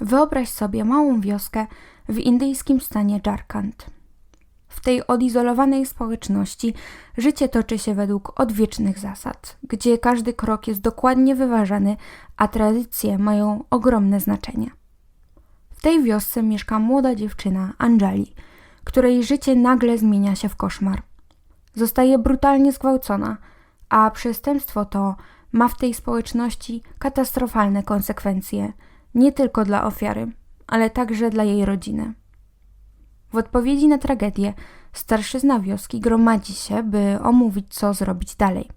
Wyobraź sobie małą wioskę w indyjskim stanie Jharkhand. W tej odizolowanej społeczności życie toczy się według odwiecznych zasad, gdzie każdy krok jest dokładnie wyważany, a tradycje mają ogromne znaczenie. W tej wiosce mieszka młoda dziewczyna, Anjali, której życie nagle zmienia się w koszmar. Zostaje brutalnie zgwałcona, a przestępstwo to ma w tej społeczności katastrofalne konsekwencje, nie tylko dla ofiary, ale także dla jej rodziny. W odpowiedzi na tragedię starszyzna wioski gromadzi się, by omówić, co zrobić dalej.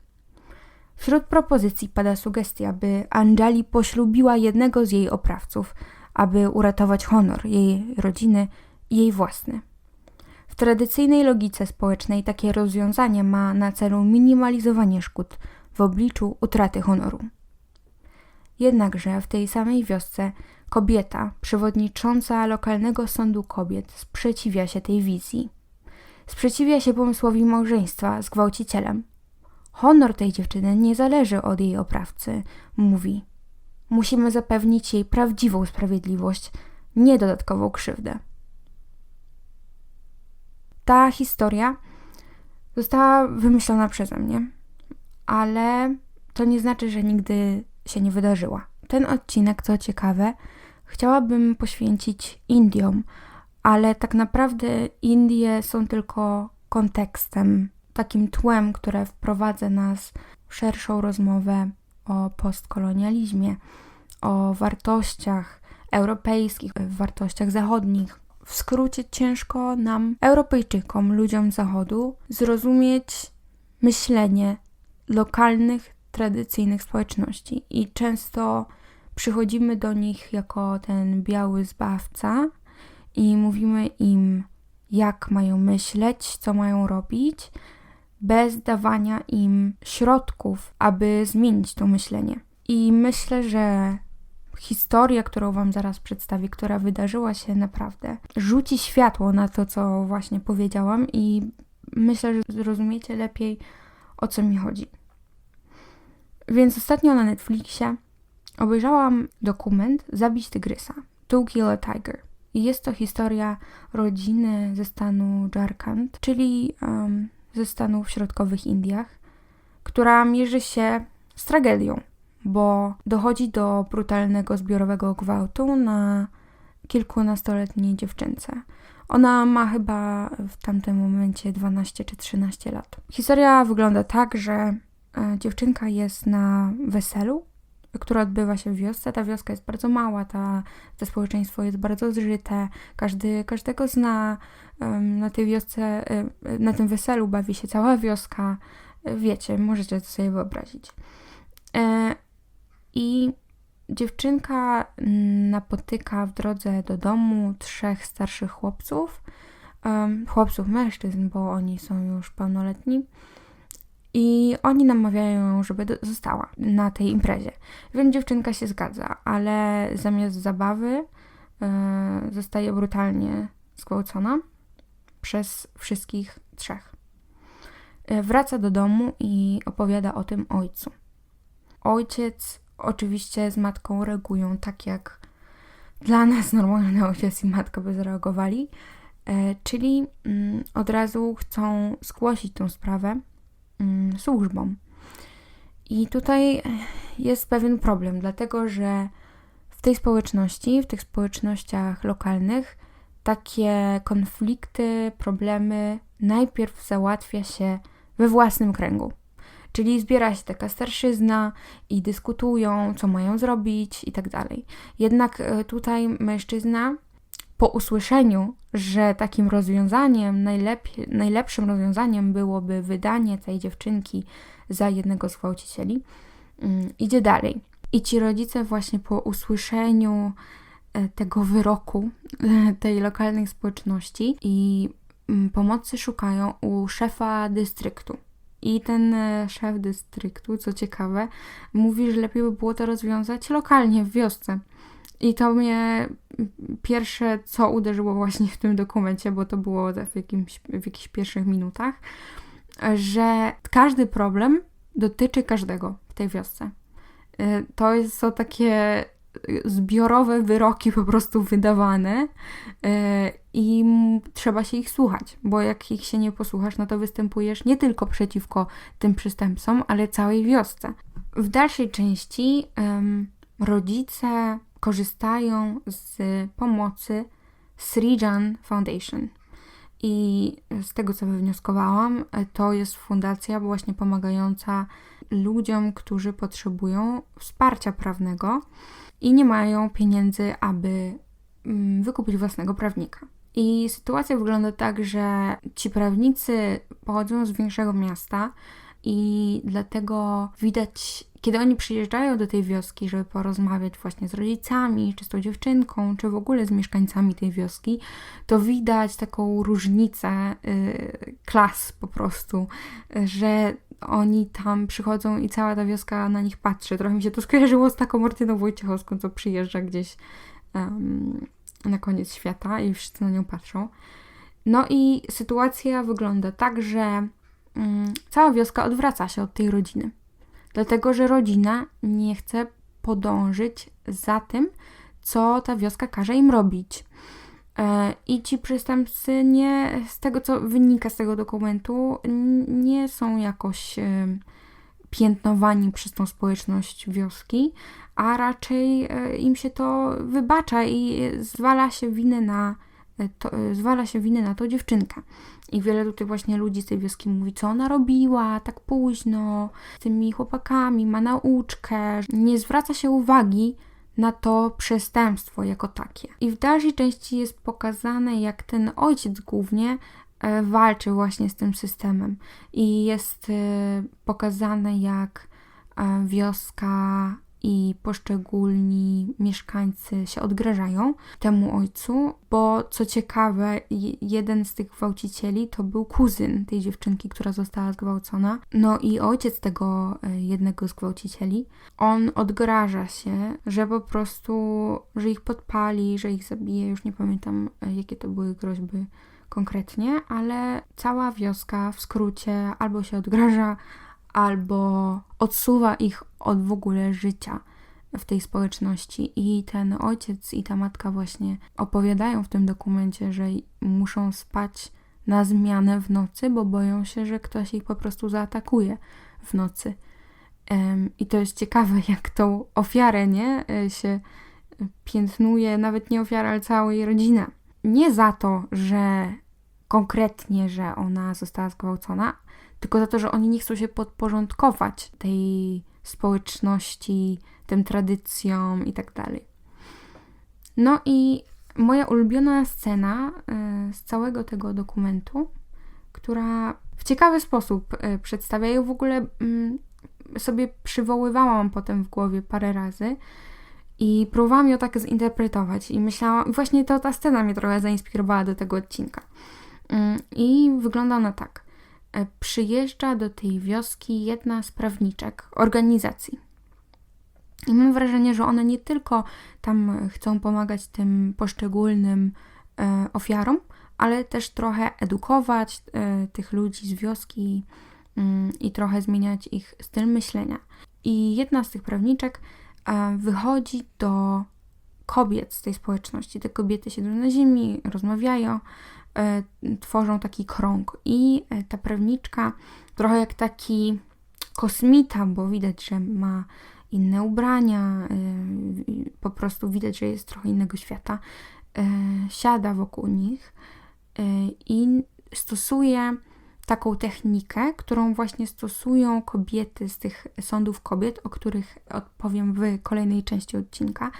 Wśród propozycji pada sugestia, by Anjali poślubiła jednego z jej oprawców, aby uratować honor jej rodziny i jej własny. W tradycyjnej logice społecznej takie rozwiązanie ma na celu minimalizowanie szkód w obliczu utraty honoru. Jednakże w tej samej wiosce kobieta, przewodnicząca lokalnego sądu kobiet, sprzeciwia się tej wizji. Sprzeciwia się pomysłowi małżeństwa z gwałcicielem. Honor tej dziewczyny nie zależy od jej oprawcy, mówi. Musimy zapewnić jej prawdziwą sprawiedliwość, nie dodatkową krzywdę. Ta historia została wymyślona przeze mnie, ale to nie znaczy, że nigdy się nie wydarzyła. Ten odcinek, co ciekawe, chciałabym poświęcić Indiom, ale tak naprawdę Indie są tylko kontekstem, takim tłem, które wprowadza nas w szerszą rozmowę o postkolonializmie, o wartościach europejskich, wartościach zachodnich. W skrócie ciężko nam, Europejczykom, ludziom Zachodu, zrozumieć myślenie lokalnych, tradycyjnych społeczności i często przychodzimy do nich jako ten biały zbawca i mówimy im, jak mają myśleć, co mają robić, bez dawania im środków, aby zmienić to myślenie. I myślę, że historia, którą Wam zaraz przedstawię, która wydarzyła się naprawdę, rzuci światło na to, co właśnie powiedziałam, i myślę, że zrozumiecie lepiej, o co mi chodzi. Więc ostatnio na Netflixie obejrzałam dokument Zabić tygrysa, To Kill a Tiger. I jest to historia rodziny ze stanu Jharkhand, czyli um, ze stanów w środkowych Indiach, która mierzy się z tragedią, bo dochodzi do brutalnego zbiorowego gwałtu na kilkunastoletniej dziewczynce. Ona ma chyba w tamtym momencie 12 czy 13 lat. Historia wygląda tak, że dziewczynka jest na weselu, które odbywa się w wiosce. Ta wioska jest bardzo mała, ta, to społeczeństwo jest bardzo zżyte, każdy każdego zna. Na tej wiosce, e, na tym weselu bawi się cała wioska. Wiecie, możecie to sobie wyobrazić. E, I dziewczynka napotyka w drodze do domu trzech starszych chłopców, chłopców mężczyzn, bo oni są już pełnoletni. I oni namawiają ją, żeby została na tej imprezie. Więc dziewczynka się zgadza, ale zamiast zabawy e, zostaje brutalnie zgwałcona przez wszystkich trzech. E, wraca do domu i opowiada o tym ojcu. Ojciec oczywiście z matką reagują tak, jak dla nas normalny ojciec i matka by zareagowali, e, czyli mm, od razu chcą zgłosić tą sprawę służbom. I tutaj jest pewien problem, dlatego że w tej społeczności, w tych społecznościach lokalnych, takie konflikty, problemy najpierw załatwia się we własnym kręgu. Czyli zbiera się taka starszyzna i dyskutują, co mają zrobić i tak dalej. Jednak e, tutaj mężczyzna po usłyszeniu, że takim rozwiązaniem, najlepiej, najlepszym rozwiązaniem byłoby wydanie tej dziewczynki za jednego z gwałcicieli, um, idzie dalej. I ci rodzice właśnie po usłyszeniu e, tego wyroku e, tej lokalnej społeczności i um, pomocy szukają u szefa dystryktu. I ten e, szef dystryktu, co ciekawe, mówi, że lepiej by było to rozwiązać lokalnie, w wiosce. I to mnie pierwsze, co uderzyło właśnie w tym dokumencie, bo to było w, jakimś, w jakichś pierwszych minutach, że każdy problem dotyczy każdego w tej wiosce. E, to są takie zbiorowe wyroki po prostu wydawane e, i trzeba się ich słuchać, bo jak ich się nie posłuchasz, no to występujesz nie tylko przeciwko tym przestępcom, ale całej wiosce. W dalszej części rodzice korzystają z pomocy Srijan Foundation. I z tego, co wywnioskowałam, to jest fundacja właśnie pomagająca ludziom, którzy potrzebują wsparcia prawnego i nie mają pieniędzy, aby mm, wykupić własnego prawnika. I sytuacja wygląda tak, że ci prawnicy pochodzą z większego miasta i dlatego widać, kiedy oni przyjeżdżają do tej wioski, żeby porozmawiać właśnie z rodzicami, czy z tą dziewczynką, czy w ogóle z mieszkańcami tej wioski, to widać taką różnicę y, klas po prostu, że oni tam przychodzą i cała ta wioska na nich patrzy. Trochę mi się to skojarzyło z taką Martyną Wojciechowską, co przyjeżdża gdzieś um, na koniec świata i wszyscy na nią patrzą. No i sytuacja wygląda tak, że cała wioska odwraca się od tej rodziny. Dlatego, że rodzina nie chce podążyć za tym, co ta wioska każe im robić. E, I ci przestępcy nie, z tego co wynika z tego dokumentu, nie są jakoś e, piętnowani przez tą społeczność wioski, a raczej e, im się to wybacza i zwala się winę na to, zwala się winę na tą dziewczynkę. I wiele tutaj właśnie ludzi z tej wioski mówi, co ona robiła tak późno, z tymi chłopakami, ma nauczkę. Nie zwraca się uwagi na to przestępstwo jako takie. I w dalszej części jest pokazane, jak ten ojciec głównie e, walczy właśnie z tym systemem. I jest e, pokazane, jak e, wioska i poszczególni mieszkańcy się odgrażają temu ojcu, bo co ciekawe, jeden z tych gwałcicieli to był kuzyn tej dziewczynki, która została zgwałcona. No i ojciec tego e, jednego z gwałcicieli, on odgraża się, że po prostu, że ich podpali, że ich zabije, już nie pamiętam e, jakie to były groźby konkretnie, ale cała wioska w skrócie albo się odgraża, albo odsuwa ich od w ogóle życia w tej społeczności. I ten ojciec i ta matka właśnie opowiadają w tym dokumencie, że muszą spać na zmianę w nocy, bo boją się, że ktoś ich po prostu zaatakuje w nocy. I to jest ciekawe, jak tą ofiarę, nie, e, się piętnuje, nawet nie ofiara, ale całej rodziny. Nie za to, że konkretnie, że ona została zgwałcona, tylko za to, że oni nie chcą się podporządkować tej społeczności, tym tradycjom i tak dalej. No i moja ulubiona scena y, z całego tego dokumentu, która w ciekawy sposób y, przedstawia ją w ogóle mm, sobie przywoływałam potem w głowie parę razy i próbowałam ją tak zinterpretować i myślałam, właśnie to ta scena mnie trochę zainspirowała do tego odcinka. Mm, I wygląda ona tak. E, przyjeżdża do tej wioski jedna z prawniczek organizacji. I mam wrażenie, że one nie tylko tam chcą pomagać tym poszczególnym e, ofiarom, ale też trochę edukować e, tych ludzi z wioski mm, i trochę zmieniać ich styl myślenia. I jedna z tych prawniczek wychodzi do kobiet z tej społeczności. Te kobiety siedzą na ziemi, rozmawiają, tworzą taki krąg. I e, ta prawniczka, trochę jak taki kosmita, bo widać, że ma inne ubrania, e, po prostu widać, że jest trochę innego świata, siada wokół nich i stosuje taką technikę, którą właśnie stosują kobiety z tych sądów kobiet, o których odpowiem w kolejnej części odcinka.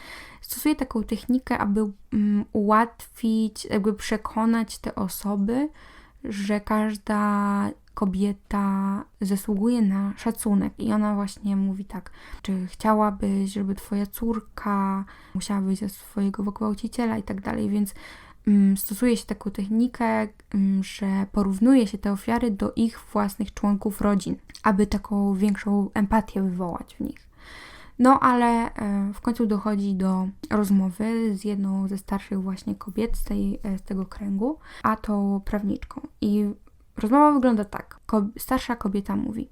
Stosuje taką technikę, aby um, ułatwić, jakby przekonać te osoby, że każda kobieta zasługuje na szacunek. I ona właśnie mówi tak, czy chciałabyś, żeby twoja córka musiała wyjść ze swojego gwałciciela i tak dalej, więc Mm, stosuje się taką technikę, mm, że porównuje się te ofiary do ich własnych członków rodzin, aby taką większą empatię wywołać w nich. No ale e, w końcu dochodzi do rozmowy z jedną ze starszych właśnie kobiet z, tej, e, z tego kręgu, a tą prawniczką. I rozmowa wygląda tak. Ko starsza kobieta mówi: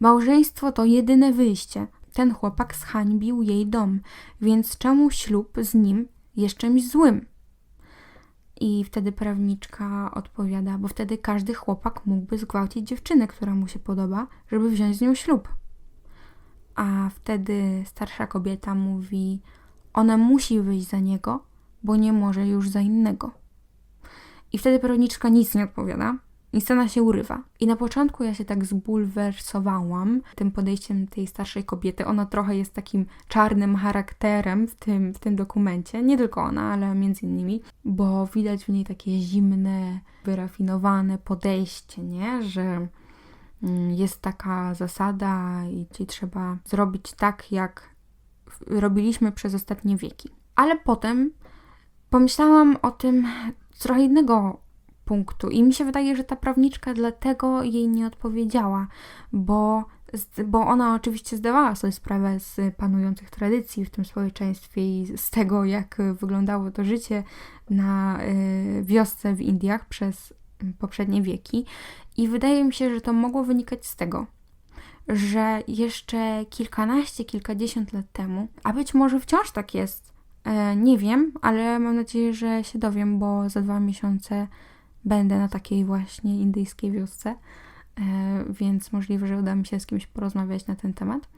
Małżeństwo to jedyne wyjście. ten chłopak zhańbił jej dom, więc czemu ślub z nim jest czymś złym? I wtedy prawniczka odpowiada, bo wtedy każdy chłopak mógłby zgwałcić dziewczynę, która mu się podoba, żeby wziąć z nią ślub. A wtedy starsza kobieta mówi: Ona musi wyjść za niego, bo nie może już za innego. I wtedy prawniczka nic nie odpowiada, i scena się urywa. I na początku ja się tak zbulwersowałam tym podejściem tej starszej kobiety. Ona trochę jest takim czarnym charakterem w tym, w tym dokumencie. Nie tylko ona, ale między innymi, bo widać w niej takie zimne, wyrafinowane podejście, nie? Że jest taka zasada i trzeba zrobić tak, jak robiliśmy przez ostatnie wieki. Ale potem pomyślałam o tym z trochę innego punktu. I mi się wydaje, że ta prawniczka dlatego jej nie odpowiedziała, bo, bo ona oczywiście zdawała sobie sprawę z panujących tradycji w tym społeczeństwie i z tego, jak wyglądało to życie na y, wiosce w Indiach przez poprzednie wieki. I wydaje mi się, że to mogło wynikać z tego, że jeszcze kilkanaście, kilkadziesiąt lat temu, a być może wciąż tak jest, e, nie wiem, ale mam nadzieję, że się dowiem, bo za dwa miesiące będę na takiej właśnie indyjskiej wiosce, e, więc możliwe, że uda mi się z kimś porozmawiać na ten temat.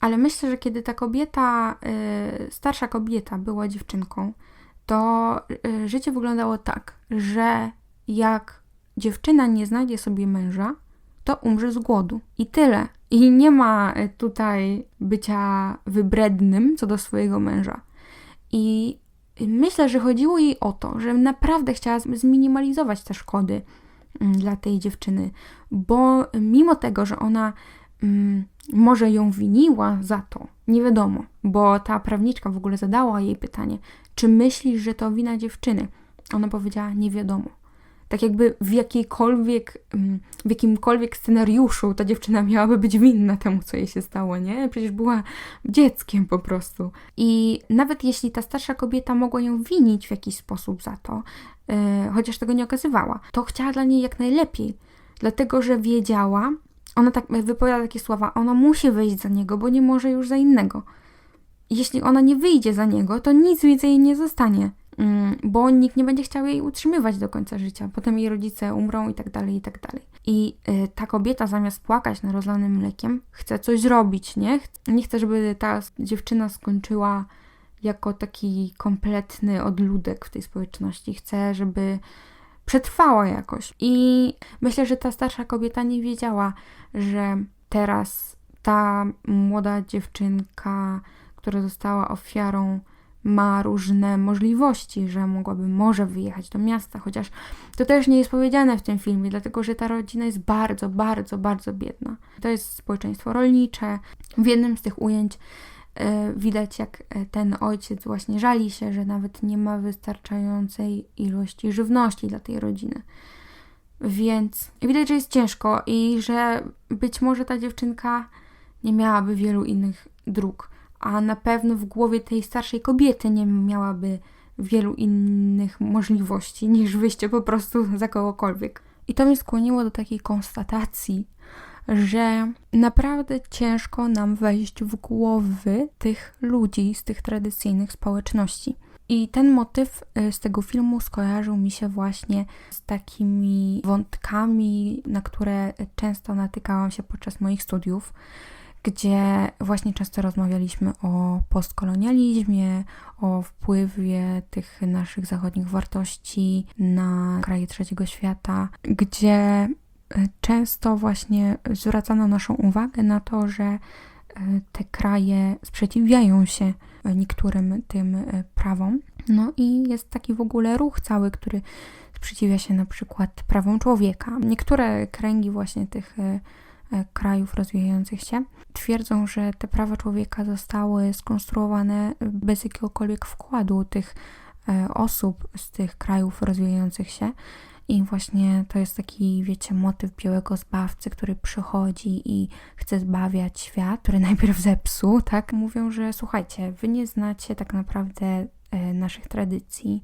Ale myślę, że kiedy ta kobieta, e, starsza kobieta była dziewczynką, to życie wyglądało tak, że jak dziewczyna nie znajdzie sobie męża, to umrze z głodu. I tyle. I nie ma tutaj bycia wybrednym co do swojego męża. I Myślę, że chodziło jej o to, że naprawdę chciała zminimalizować te szkody mm, dla tej dziewczyny, bo mimo tego, że ona mm, może ją winiła za to, nie wiadomo, bo ta prawniczka w ogóle zadała jej pytanie, czy myślisz, że to wina dziewczyny? Ona powiedziała, nie wiadomo tak jakby w jakiejkolwiek, mm, w jakimkolwiek scenariuszu ta dziewczyna miałaby być winna temu, co jej się stało, nie? Przecież była dzieckiem po prostu. I nawet jeśli ta starsza kobieta mogła ją winić w jakiś sposób za to, yy, chociaż tego nie okazywała, to chciała dla niej jak najlepiej, dlatego że wiedziała, ona tak wypowiada takie słowa, ona musi wyjść za niego, bo nie może już za innego. Jeśli ona nie wyjdzie za niego, to nic więcej jej nie zostanie. Mm, bo nikt nie będzie chciał jej utrzymywać do końca życia. Potem jej rodzice umrą i tak dalej, i tak dalej. I y, ta kobieta zamiast płakać na rozlanym mlekiem, chce coś zrobić, nie? Nie chce, żeby ta dziewczyna skończyła jako taki kompletny odludek w tej społeczności. Chce, żeby przetrwała jakoś. I myślę, że ta starsza kobieta nie wiedziała, że teraz ta młoda dziewczynka, która została ofiarą ma różne możliwości, że mogłaby może wyjechać do miasta, chociaż to też nie jest powiedziane w tym filmie, dlatego że ta rodzina jest bardzo, bardzo, bardzo biedna. To jest społeczeństwo rolnicze. W jednym z tych ujęć e, widać, jak e, ten ojciec właśnie żali się, że nawet nie ma wystarczającej ilości żywności dla tej rodziny. Więc widać, że jest ciężko i że być może ta dziewczynka nie miałaby wielu innych dróg a na pewno w głowie tej starszej kobiety nie miałaby wielu innych możliwości niż wyjście po prostu za kogokolwiek. I to mnie skłoniło do takiej konstatacji, że naprawdę ciężko nam wejść w głowy tych ludzi z tych tradycyjnych społeczności. I ten motyw y, z tego filmu skojarzył mi się właśnie z takimi wątkami, na które często natykałam się podczas moich studiów gdzie właśnie często rozmawialiśmy o postkolonializmie, o wpływie tych naszych zachodnich wartości na kraje trzeciego świata, gdzie e, często właśnie zwracano naszą uwagę na to, że e, te kraje sprzeciwiają się niektórym tym e, prawom. No i jest taki w ogóle ruch cały, który sprzeciwia się na przykład prawom człowieka. Niektóre kręgi właśnie tych krajów rozwijających się, twierdzą, że te prawa człowieka zostały skonstruowane bez jakiegokolwiek wkładu tych e, osób z tych krajów rozwijających się. I właśnie to jest taki, wiecie, motyw białego zbawcy, który przychodzi i chce zbawiać świat, który najpierw zepsuł, tak? Mówią, że słuchajcie, wy nie znacie tak naprawdę e, naszych tradycji,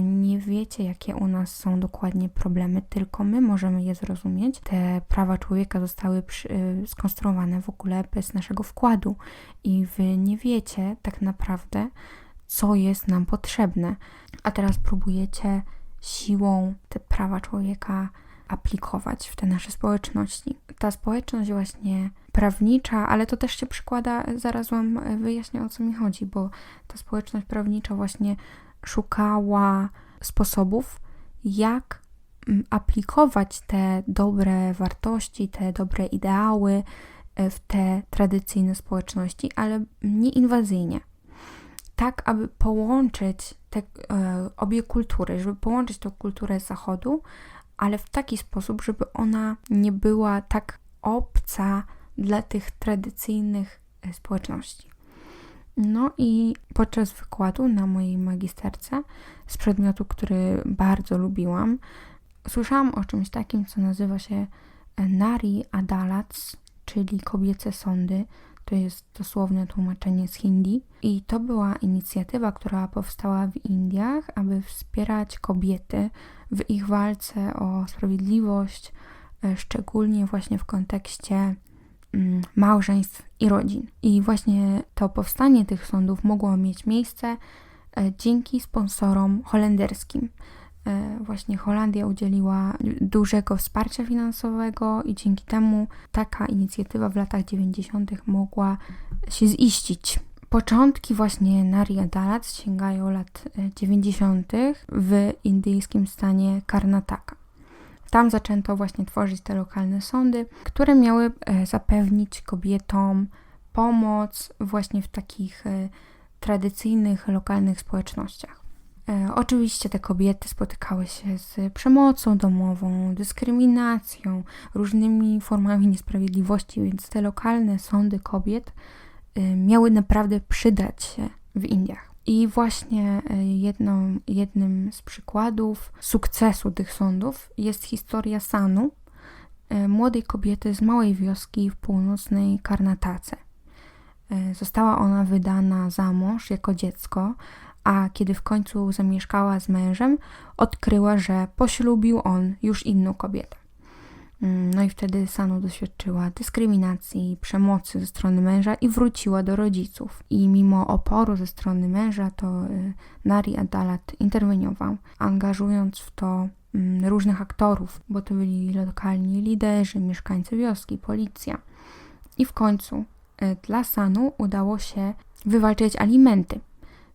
nie wiecie, jakie u nas są dokładnie problemy, tylko my możemy je zrozumieć. Te prawa człowieka zostały przy, y, skonstruowane w ogóle bez naszego wkładu i wy nie wiecie tak naprawdę, co jest nam potrzebne. A teraz próbujecie siłą te prawa człowieka aplikować w te nasze społeczności. Ta społeczność właśnie prawnicza, ale to też się przykłada, zaraz Wam wyjaśnię o co mi chodzi, bo ta społeczność prawnicza właśnie szukała sposobów, jak mm, aplikować te dobre wartości, te dobre ideały e, w te tradycyjne społeczności, ale nie inwazyjnie. Tak, aby połączyć te e, obie kultury, żeby połączyć tę kulturę Zachodu, ale w taki sposób, żeby ona nie była tak obca dla tych tradycyjnych e, społeczności. No i podczas wykładu na mojej magisterce z przedmiotu, który bardzo lubiłam, słyszałam o czymś takim, co nazywa się e, Nari Adalats, czyli kobiece sądy. To jest dosłowne tłumaczenie z hindi. I to była inicjatywa, która powstała w Indiach, aby wspierać kobiety w ich walce o sprawiedliwość, e, szczególnie właśnie w kontekście małżeństw i rodzin. I właśnie to powstanie tych sądów mogło mieć miejsce e, dzięki sponsorom holenderskim. E, właśnie Holandia udzieliła dużego wsparcia finansowego i dzięki temu taka inicjatywa w latach 90. mogła się ziścić. Początki właśnie Nari Adalat sięgają lat 90. E, w indyjskim stanie Karnataka. Tam zaczęto właśnie tworzyć te lokalne sądy, które miały e, zapewnić kobietom pomoc właśnie w takich e, tradycyjnych, lokalnych społecznościach. E, oczywiście te kobiety spotykały się z przemocą domową, dyskryminacją, różnymi formami niesprawiedliwości, więc te lokalne sądy kobiet miały naprawdę przydać się w Indiach. I właśnie e, jedną, jednym z przykładów sukcesu tych sądów jest historia Sanu, e, młodej kobiety z małej wioski w północnej Karnatace. E, została ona wydana za mąż jako dziecko, a kiedy w końcu zamieszkała z mężem, odkryła, że poślubił on już inną kobietę. Mm, no i wtedy Sanu doświadczyła dyskryminacji, przemocy ze strony męża i wróciła do rodziców. I mimo oporu ze strony męża, to y, Nari Adalat interweniował, angażując w to mm, różnych aktorów, bo to byli lokalni liderzy, mieszkańcy wioski, policja. I w końcu y, dla Sanu udało się wywalczyć alimenty,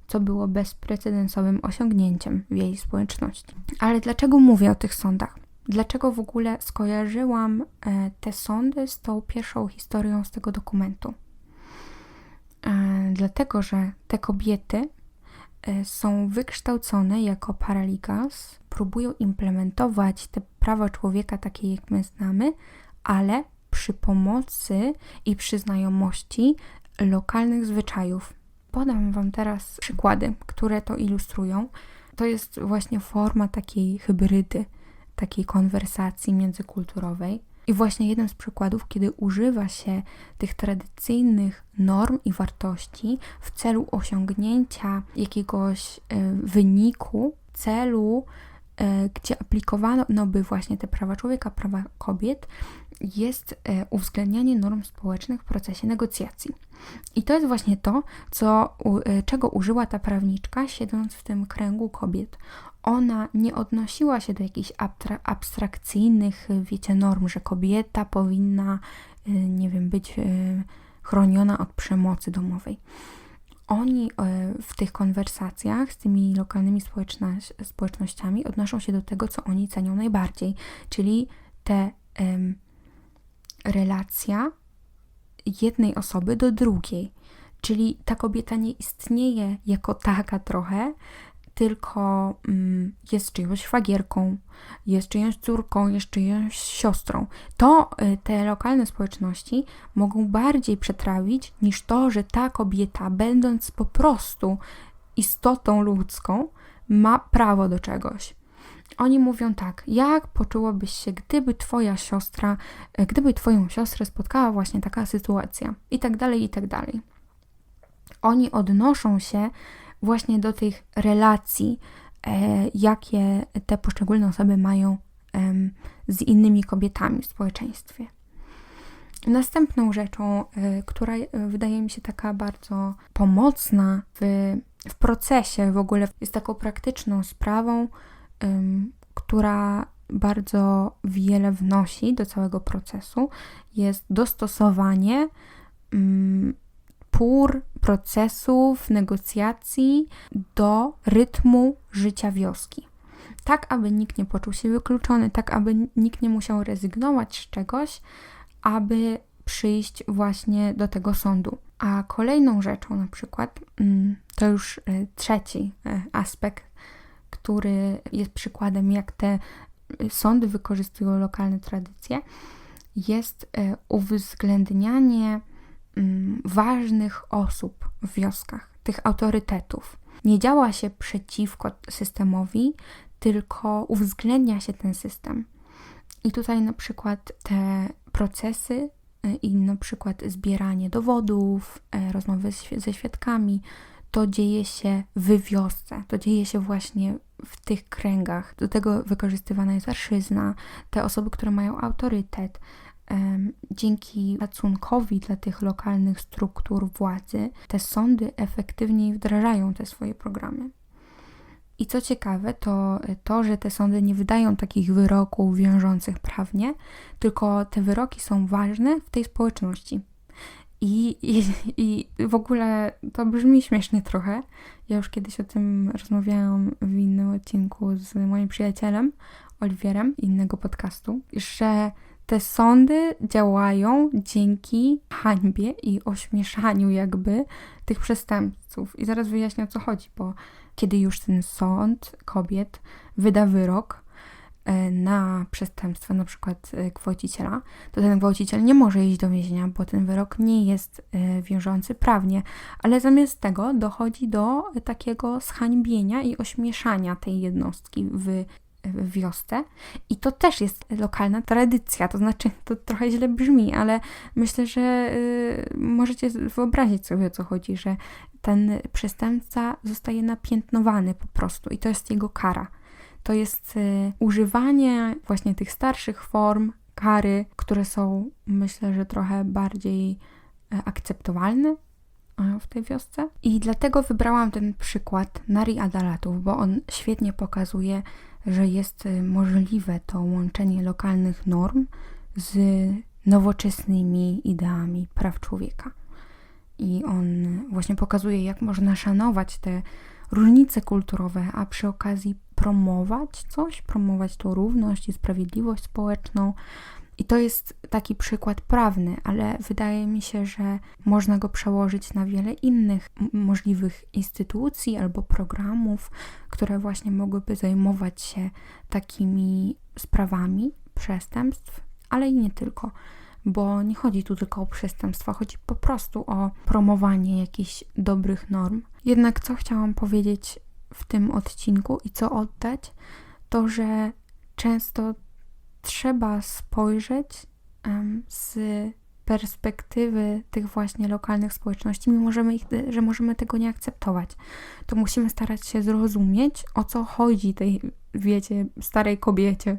co było bezprecedensowym osiągnięciem w jej społeczności. Ale dlaczego mówię o tych sądach? Dlaczego w ogóle skojarzyłam e, te sądy z tą pierwszą historią z tego dokumentu. E, dlatego, że te kobiety e, są wykształcone jako paraligas, próbują implementować te prawa człowieka takie, jak my znamy, ale przy pomocy i przy znajomości lokalnych zwyczajów. Podam Wam teraz przykłady, które to ilustrują. To jest właśnie forma takiej hybrydy takiej konwersacji międzykulturowej. I właśnie jeden z przykładów, kiedy używa się tych tradycyjnych norm i wartości w celu osiągnięcia jakiegoś e, wyniku, celu, e, gdzie aplikowano no by właśnie te prawa człowieka, prawa kobiet, jest e, uwzględnianie norm społecznych w procesie negocjacji. I to jest właśnie to, co, czego użyła ta prawniczka, siedząc w tym kręgu kobiet ona nie odnosiła się do jakichś abstrakcyjnych, wiecie, norm, że kobieta powinna, y, nie wiem, być y, chroniona od przemocy domowej. Oni y, w tych konwersacjach z tymi lokalnymi społecznościami odnoszą się do tego, co oni cenią najbardziej, czyli te relacja jednej osoby do drugiej. Czyli ta kobieta nie istnieje jako taka trochę, tylko mm, jest czyjąś szwagierką, jest czyjąś córką, jest czyjąś siostrą. To y, te lokalne społeczności mogą bardziej przetrawić niż to, że ta kobieta, będąc po prostu istotą ludzką, ma prawo do czegoś. Oni mówią tak, jak poczułabyś się, gdyby twoja siostra, y, gdyby twoją siostrę spotkała właśnie taka sytuacja, i tak dalej, i tak dalej. Oni odnoszą się właśnie do tych relacji jakie te poszczególne osoby mają z innymi kobietami w społeczeństwie. Następną rzeczą, która wydaje mi się taka bardzo pomocna w, w procesie, w ogóle jest taką praktyczną sprawą, która bardzo wiele wnosi do całego procesu, jest dostosowanie um, pór procesów, negocjacji do rytmu życia wioski. Tak, aby nikt nie poczuł się wykluczony, tak, aby nikt nie musiał rezygnować z czegoś, aby przyjść właśnie do tego sądu. A kolejną rzeczą, na przykład, mm, to już e, trzeci e, aspekt, który jest przykładem, jak te sądy wykorzystują lokalne tradycje, jest e, uwzględnianie ważnych osób w wioskach, tych autorytetów. Nie działa się przeciwko systemowi, tylko uwzględnia się ten system. I tutaj na przykład te procesy e, i na przykład zbieranie dowodów, e, rozmowy ze świadkami, to dzieje się w wiosce, to dzieje się właśnie w tych kręgach. Do tego wykorzystywana jest arszyzna, te osoby, które mają autorytet. Dzięki szacunkowi dla tych lokalnych struktur władzy, te sądy efektywniej wdrażają te swoje programy. I co ciekawe, to to, że te sądy nie wydają takich wyroków wiążących prawnie, tylko te wyroki są ważne w tej społeczności. I, i, I w ogóle to brzmi śmiesznie trochę. Ja już kiedyś o tym rozmawiałam w innym odcinku z moim przyjacielem, Oliwierem, innego podcastu, że te sądy działają dzięki hańbie i ośmieszaniu jakby tych przestępców. I zaraz wyjaśnię o co chodzi, bo kiedy już ten sąd kobiet wyda wyrok, E, na przestępstwo, na przykład e, gwałciciela, to ten gwałciciel nie może iść do więzienia, bo ten wyrok nie jest e, wiążący prawnie, ale zamiast tego dochodzi do takiego zhańbienia i ośmieszania tej jednostki w wiosce. I to też jest lokalna tradycja, to znaczy to trochę źle brzmi, ale myślę, że y, możecie wyobrazić sobie o co chodzi, że ten przestępca zostaje napiętnowany po prostu i to jest jego kara. To jest y, używanie właśnie tych starszych form kary, które są myślę, że trochę bardziej e, akceptowalne w tej wiosce. I dlatego wybrałam ten przykład Nari Adalatów, bo on świetnie pokazuje, że jest y, możliwe to łączenie lokalnych norm z nowoczesnymi ideami praw człowieka. I on właśnie pokazuje, jak można szanować te różnice kulturowe, a przy okazji promować coś, promować tą równość i sprawiedliwość społeczną. I to jest taki przykład prawny, ale wydaje mi się, że można go przełożyć na wiele innych możliwych instytucji albo programów, które właśnie mogłyby zajmować się takimi sprawami przestępstw, ale i nie tylko, bo nie chodzi tu tylko o przestępstwa, chodzi po prostu o promowanie jakichś dobrych norm. Jednak co chciałam powiedzieć w tym odcinku i co oddać, to że często trzeba spojrzeć z perspektywy tych właśnie lokalnych społeczności, mimo że, my ich, że możemy tego nie akceptować, to musimy starać się zrozumieć, o co chodzi tej, wiecie, starej kobiecie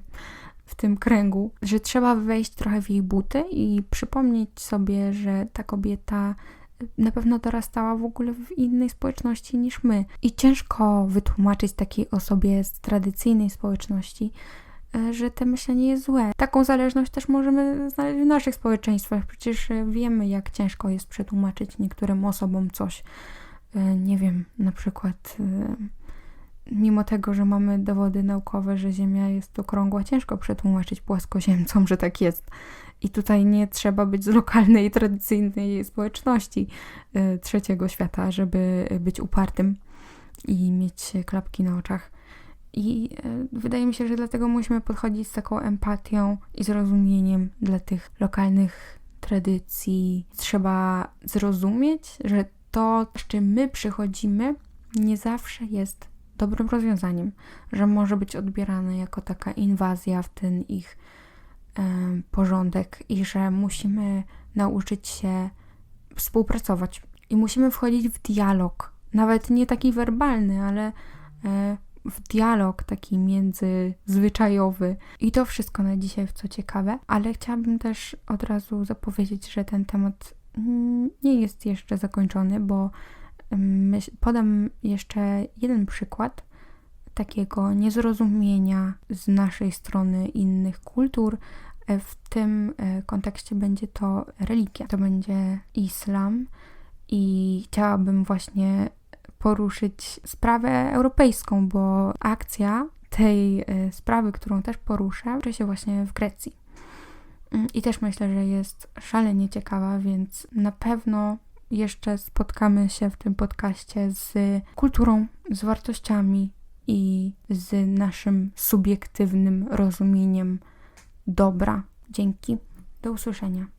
w tym kręgu, że trzeba wejść trochę w jej buty i przypomnieć sobie, że ta kobieta na pewno dorastała w ogóle w innej społeczności niż my. I ciężko wytłumaczyć takiej osobie z tradycyjnej społeczności, że to myślenie jest złe. Taką zależność też możemy znaleźć w naszych społeczeństwach. Przecież e, wiemy, jak ciężko jest przetłumaczyć niektórym osobom coś. E, nie wiem, na przykład mimo tego, że mamy dowody naukowe, że Ziemia jest okrągła, ciężko przetłumaczyć płaskoziemcom, że tak jest. I tutaj nie trzeba być z lokalnej, tradycyjnej społeczności trzeciego świata, żeby być upartym i mieć klapki na oczach. I y, wydaje mi się, że dlatego musimy podchodzić z taką empatią i zrozumieniem dla tych lokalnych tradycji. Trzeba zrozumieć, że to, z czym my przychodzimy, nie zawsze jest dobrym rozwiązaniem, że może być odbierane jako taka inwazja w ten ich porządek i że musimy nauczyć się współpracować i musimy wchodzić w dialog, nawet nie taki werbalny, ale e, w dialog taki międzyzwyczajowy i to wszystko na dzisiaj w co ciekawe, ale chciałabym też od razu zapowiedzieć, że ten temat mm, nie jest jeszcze zakończony, bo mm, podam jeszcze jeden przykład takiego niezrozumienia z naszej strony innych kultur. E, W tym e, kontekście będzie to religia, to będzie islam. I chciałabym właśnie poruszyć sprawę europejską, bo akcja tej e, sprawy, którą też poruszę, toczy się właśnie w Grecji. Mm, I też myślę, że jest szalenie ciekawa, więc na pewno jeszcze spotkamy się w tym podcaście z kulturą, z wartościami i z naszym subiektywnym rozumieniem dobra. Dzięki. Do usłyszenia.